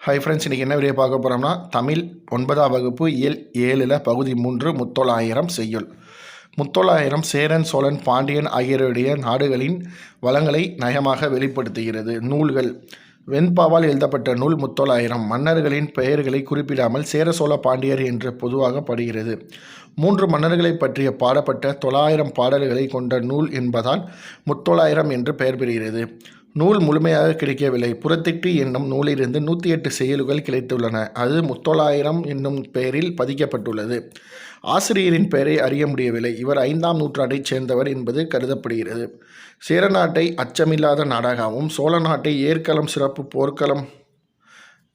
Hi friends இன்றைக்கி என்ன video பார்க்க போகிறோம்னா தமிழ் ஒன்பதாம் வகுப்பு இயல் ஏழில் பகுதி மூன்று முத்தொள்ளாயிரம் செய்யுள். முத்தொள்ளாயிரம் சேரன் சோழன் பாண்டியன் ஆகியோருடைய நாடுகளின் வளங்களை நயமாக வெளிப்படுத்துகிறது. நூல்கள். வெண்பாவால் எழுதப்பட்ட நூல் முத்தொள்ளாயிரம் மன்னர்களின் பெயர்களை குறிப்பிடாமல் சேர சோழ பாண்டியர் என்று பொதுவாக படுகிறது. மூன்று மன்னர்களை பற்றிய பாடப்பட்ட தொள்ளாயிரம் பாடல்களை கொண்ட நூல் என்பதால் முத்தொள்ளாயிரம் என்று பெயர் பெறுகிறது. நூல் முழுமையாக கிடைக்கவில்லை. புறத்திட்டு என்னும் நூலிலிருந்து நூற்றி எட்டு செயல்கள் கிடைத்துள்ளன. அது முத்தொள்ளாயிரம் என்னும் பெயரில் பதிக்கப்பட்டுள்ளது. ஆசிரியரின் பெயரை அறிய முடியவில்லை. இவர் ஐந்தாம் நூற்றாண்டைச் சேர்ந்தவர் என்பது கருதப்படுகிறது. சேர நாட்டை அச்சமில்லாத நாடாகவும் சோழ நாட்டை ஏற்களம் சிறப்பு போர்க்களம்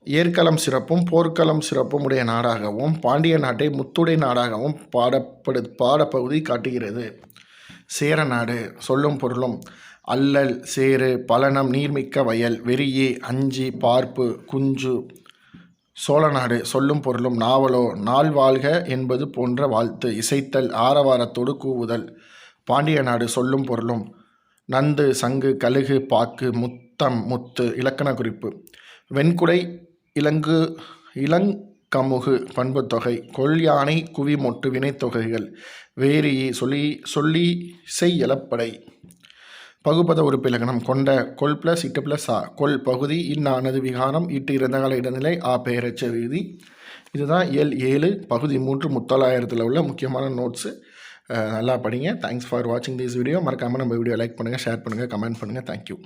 ஏற்களம் சிறப்பும் போர்க்களம் சிறப்பும் உடைய நாடாகவும் பாண்டிய நாட்டை முத்துடை நாடாகவும் பாடப்படு பாடப்பகுதி காட்டுகிறது. சேர நாடு சொல்லும் பொருளும் அல்லல் சேறு பலனம் நீர்மிக்க வயல் வெறியே அஞ்சி பார்ப்பு குஞ்சு சோழநாடு சொல்லும் பொருளும் நாவலோ நாள் வாழ்க என்பது போன்ற வாழ்த்து இசைத்தல் ஆரவாரத்தோடு கூவுதல் பாண்டிய நாடு சொல்லும் பொருளும் நந்து சங்கு கழுகு பாக்கு முத்தம் முத்து இலக்கண குறிப்பு. வெண்குடை இலங்கு கமுகு பண்புத்தொகை கொள் யானை வினைத்தொகைகள் வேரி சொல்லி சொல்லி செய் இலப்படை பகுபத உறுப்பிலக்கணம் கொண்ட கொல் பிளஸ் இட்டு பிளஸ் ஆ கொல் பகுதி இன்னானது விகாரம் இட்டு இறந்தகால இடைநிலை ஆ பெயரச்ச விதி இதுதான் எல் ஏழு பகுதி மூன்று முத்தொள்ளாயிரத்தில் உள்ள முக்கியமான நோட்ஸு நல்லா படிங்க. தேங்க்ஸ் ஃபார் வாட்சிங் திஸ் வீடியோ மறக்காமல் நம்ம வீடியோ லைக் பண்ணுங்கள் ஷேர் பண்ணுங்கள் கமெண்ட் பண்ணுங்கள் தேங்க்யூ